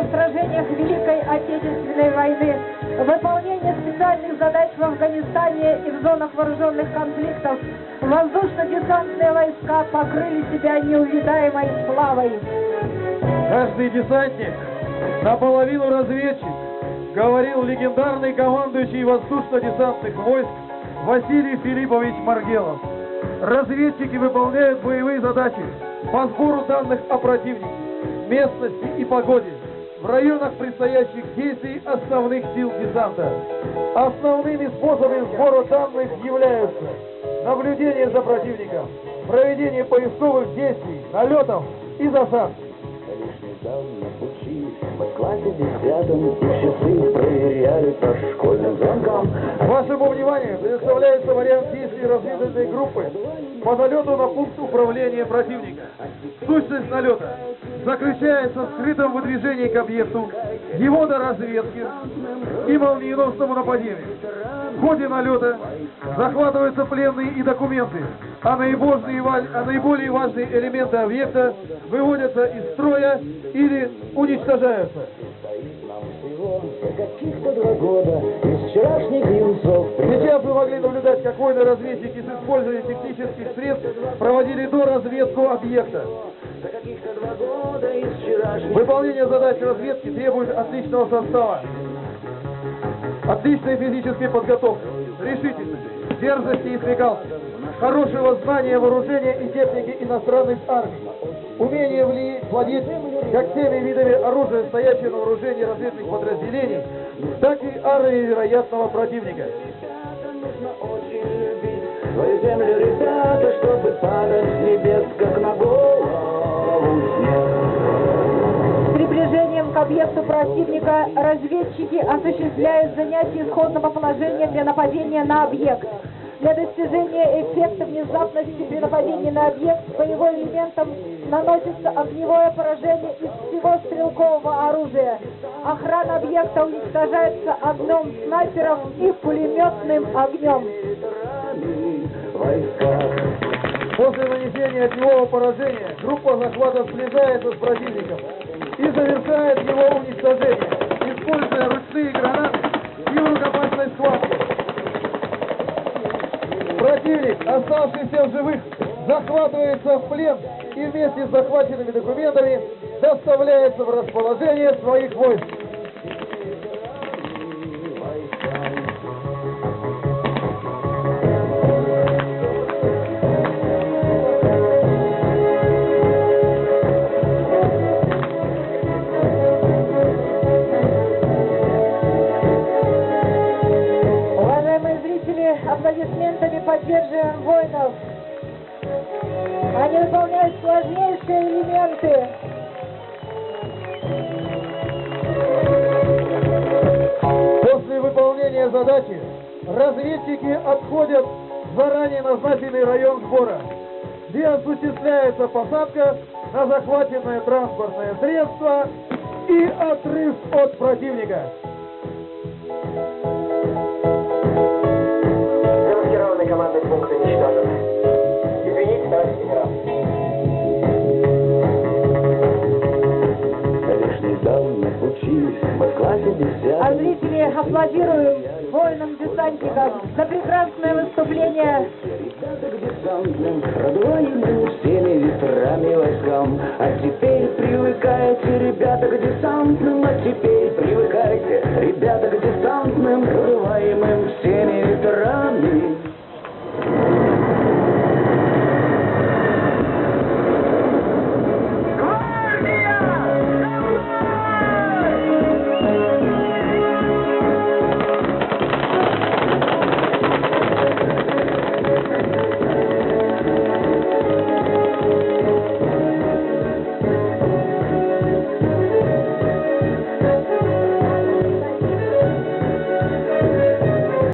участие в сражениях Великой Отечественной войны, выполнение специальных задач в Афганистане и в зонах вооруженных конфликтов, воздушно-десантные войска покрыли себя неувидаемой славой. Каждый десантник наполовину разведчик, говорил легендарный командующий воздушно-десантных войск Василий Филиппович Маргелов. Разведчики выполняют боевые задачи по сбору данных о противнике, местности и погоде в районах предстоящих действий основных сил десанта. Основными способами сбора данных являются наблюдение за противником, проведение поисковых действий, налетов и засад. десятом и часы проверяли по школьным звонкам действий разведывательной группы по налету на пункт управления противника. Сущность налета заключается в скрытом выдвижении к объекту, его до разведки и молниеносному нападению. В ходе налета захватываются пленные и документы, а наиболее, а наиболее важные элементы объекта выводятся из строя или уничтожаются. За каких-то два года Из вчерашних юнцов Сейчас вы могли наблюдать, как воины-разведчики с использованием технических средств проводили до разведку объекта. Выполнение задач разведки требует отличного состава, отличной физической подготовки, решительности, дерзости и смекалки, хорошего знания вооружения и техники иностранных армий, умение владеть как теми видами оружия, стоящими на вооружении разведных подразделений, так и армией вероятного противника. нужно очень землю, ребята, чтобы падать с небес Как на голову снег С приближением к объекту противника разведчики осуществляют занятие исходного положения для нападения на объект для достижения эффекта внезапности при нападении на объект по его элементам наносится огневое поражение из всего стрелкового оружия. Охрана объекта уничтожается огнем снайперов и пулеметным огнем. После нанесения огневого поражения группа захвата слезается с противником и завершает его уничтожение, используя ручные гранаты и рукопашной схватки. 9 оставшихся в живых захватывается в плен и вместе с захваченными документами доставляется в расположение своих войск. Поддерживаем воинов. Они выполняют сложнейшие элементы. После выполнения задачи разведчики отходят в заранее назначенный район сбора, где осуществляется посадка на захваченное транспортное средство и отрыв от противника. Зрители аплодируют воинам-десантникам за прекрасное выступление. А теперь привыкайте, ребята, к десантным, а теперь привыкайте.